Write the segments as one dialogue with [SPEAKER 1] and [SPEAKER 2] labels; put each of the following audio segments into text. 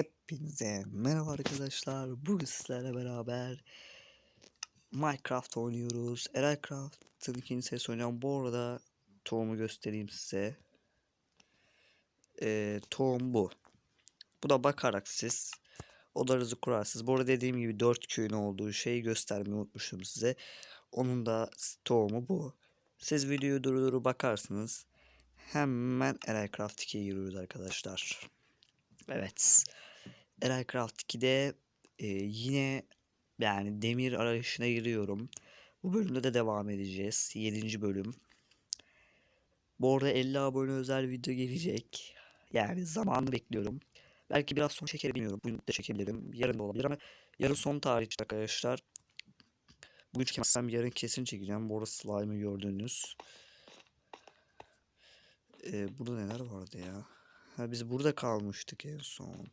[SPEAKER 1] Hepinize merhaba arkadaşlar. Bugün sizlerle beraber Minecraft oynuyoruz. Eraycraft'ın ikinci serisi oynayacağım. Bu arada tohumu göstereyim size. Ee, tohum bu. Bu da bakarak siz odanızı kurarsınız. Bu arada dediğim gibi 4 köyün olduğu şeyi göstermeyi unutmuştum size. Onun da tohumu bu. Siz videoyu durdurup bakarsınız. Hemen Eraycraft 2'ye giriyoruz arkadaşlar. Evet. Eraycraft 2'de e, yine yani demir arayışına giriyorum. Bu bölümde de devam edeceğiz. 7. bölüm. Bu arada 50 abone özel video gelecek. Yani zamanını bekliyorum. Belki biraz sonra çekerim bilmiyorum. Bugün de çekebilirim. Yarın da olabilir ama yarın son tarih işte arkadaşlar. Bugün çekemezsem yarın kesin çekeceğim. Bu arada slime'ı gördünüz. Ee, burada neler vardı ya? Ha biz burada kalmıştık en son.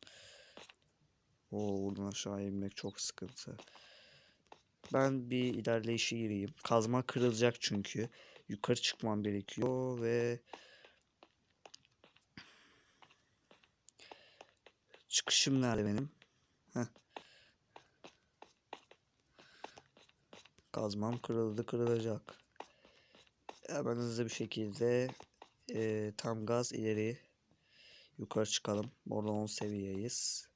[SPEAKER 1] Oo buradan aşağı inmek çok sıkıntı. Ben bir ilerleyişe gireyim. Kazma kırılacak çünkü. Yukarı çıkmam gerekiyor ve çıkışım nerede benim? Heh. Kazmam kırıldı kırılacak. Hemen hızlı bir şekilde e, tam gaz ileri yukarı çıkalım. Orada 10 seviyeyiz.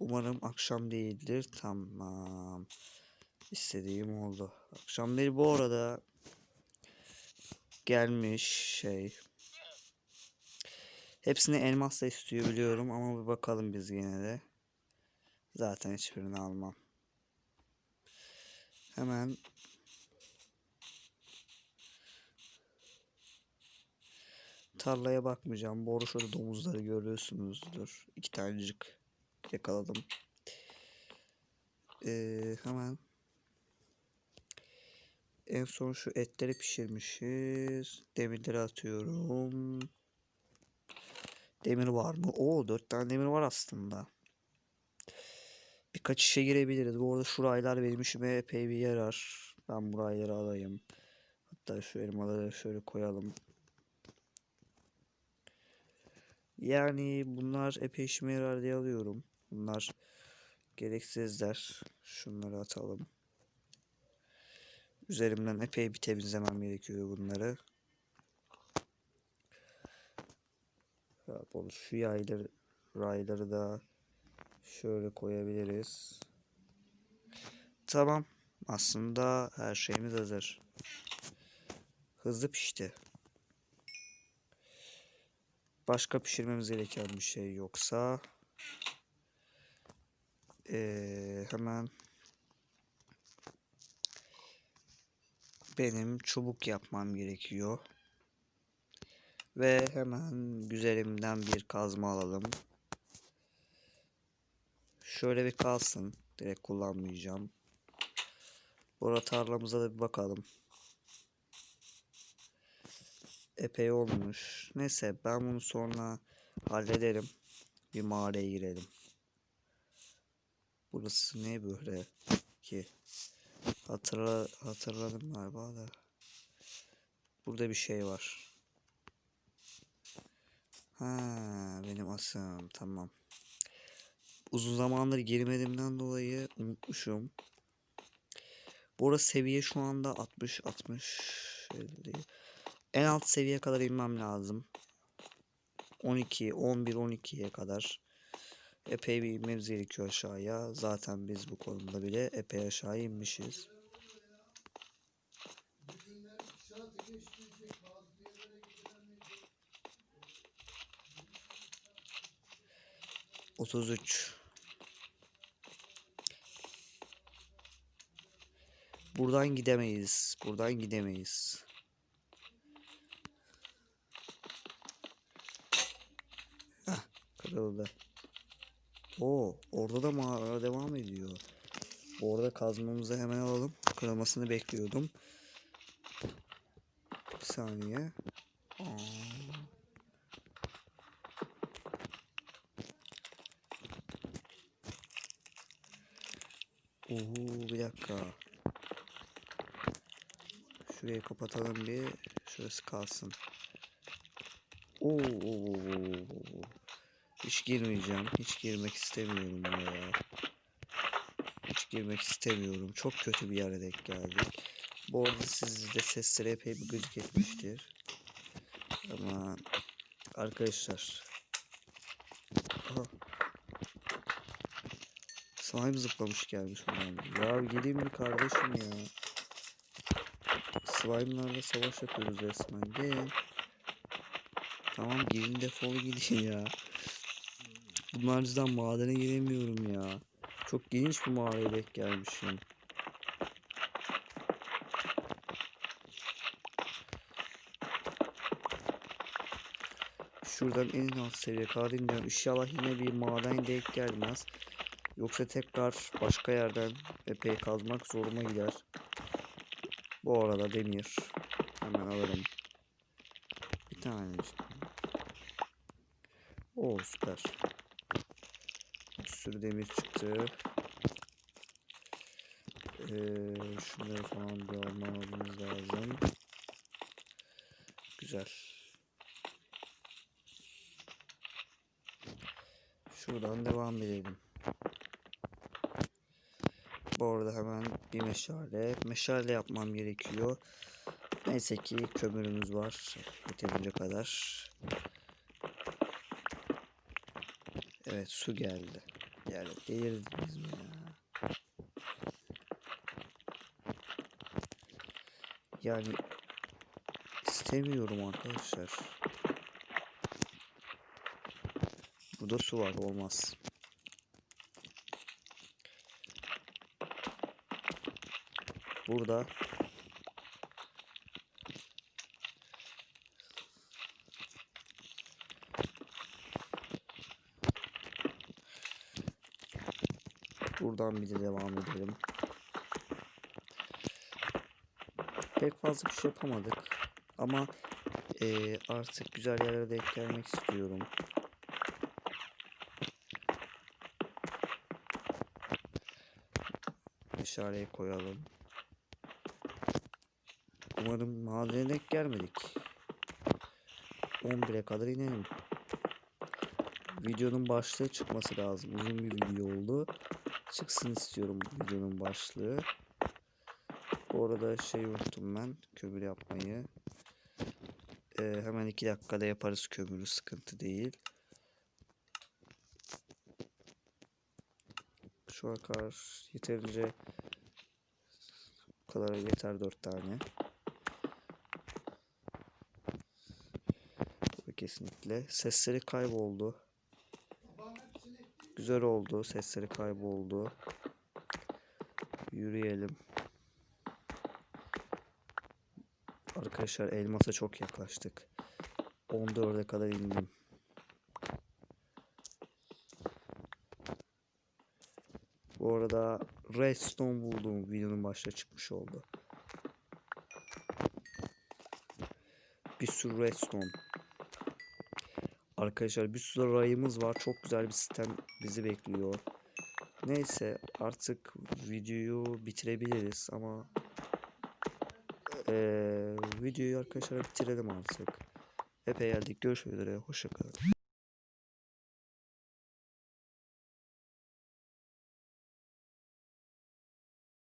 [SPEAKER 1] Umarım akşam değildir. Tamam. İstediğim oldu. Akşam değil bu arada gelmiş şey. Hepsini elmasla istiyor biliyorum ama bir bakalım biz yine de. Zaten hiçbirini almam. Hemen tarlaya bakmayacağım. Şurada domuzları görüyorsunuzdur. İki tanecik yakaladım. Ee, hemen en son şu etleri pişirmişiz. Demirleri atıyorum. Demir var mı? Oo dört tane demir var aslında. Birkaç işe girebiliriz. Bu arada şu raylar benim işime epey bir yarar. Ben bu rayları alayım. Hatta şu elmaları şöyle koyalım. Yani bunlar epey işime yarar diye alıyorum. Bunlar gereksizler. Şunları atalım. Üzerimden epey bir temizlemem gerekiyor bunları. Şu yayları, rayları da şöyle koyabiliriz. Tamam. Aslında her şeyimiz hazır. Hızlı pişti. Başka pişirmemiz gereken bir şey yoksa ee, hemen benim çubuk yapmam gerekiyor. Ve hemen güzelimden bir kazma alalım. Şöyle bir kalsın. Direkt kullanmayacağım. Burada tarlamıza da bir bakalım. Epey olmuş. Neyse ben bunu sonra hallederim. Bir mağaraya girelim. Burası ne böyle ki? Hatırla, hatırladım galiba da. Burada bir şey var. Ha, benim asım tamam. Uzun zamandır girmediğimden dolayı unutmuşum. Bu seviye şu anda 60 60 50. En alt seviye kadar inmem lazım. 12 11 12'ye kadar epey bir inmemiz gerekiyor aşağıya. Zaten biz bu konuda bile epey aşağı inmişiz. Otuz üç. Buradan gidemeyiz. Buradan gidemeyiz. Hah, kırıldı. Oo, orada da mağara devam ediyor. Orada kazmamızı hemen alalım. Kırılmasını bekliyordum. Bir saniye. Aa. Oo, bir dakika. Şurayı kapatalım bir. Şurası kalsın. Oo, oo, oo, oo. Hiç girmeyeceğim. Hiç girmek istemiyorum buraya. Hiç girmek istemiyorum. Çok kötü bir yere denk geldik. Bu arada sizde sesleri epey bir gıcık etmiştir. Ama arkadaşlar. Aha. Slime zıplamış gelmiş buradan. Ya gidin bir kardeşim ya. Slime'larla savaş yapıyoruz resmen. Gelin. Tamam girin defol gidin ya. Bunlar yüzden madene giremiyorum ya. Çok geniş bir mağaraya denk gelmişim. Şuradan en alt seviye kadar iniyorum. İnşallah yine bir maden denk gelmez. Yoksa tekrar başka yerden epey kazmak zoruma gider. Bu arada demir. Hemen alırım. Bir tane işte. Oo süper. Sürü demir çıktı. Ee, şunları falan bir almamız lazım. Güzel. Şuradan devam edelim. Bu arada hemen bir meşale. Meşale yapmam gerekiyor. Neyse ki kömürümüz var. Yeterince kadar. Evet su geldi. Yani delirdiniz mi ya? Yani istemiyorum arkadaşlar. Burada su var olmaz. Burada Buradan bir de devam edelim. Pek fazla bir şey yapamadık. Ama eee, artık güzel yerlere denk gelmek istiyorum. İşareye koyalım. Umarım madene denk gelmedik. 11'e kadar inelim. Videonun başlığı çıkması lazım. Uzun bir video oldu. Çıksın istiyorum bu videonun başlığı. Bu arada şey unuttum ben. Kömür yapmayı. Ee, hemen 2 dakikada yaparız kömürü. Sıkıntı değil. Şu an kadar yeterince bu kadar yeter 4 tane. Bu kesinlikle. Sesleri kayboldu. Güzel oldu. Sesleri kayboldu. Yürüyelim. Arkadaşlar elmasa çok yaklaştık. 14'e kadar indim. Bu arada redstone bulduğum videonun başta çıkmış oldu. Bir sürü redstone. Arkadaşlar bir sürü rayımız var. Çok güzel bir sistem bizi bekliyor. Neyse artık videoyu bitirebiliriz ama eee videoyu arkadaşlar bitirelim artık. Epey geldik. Görüşmek üzere. Hoşçakalın.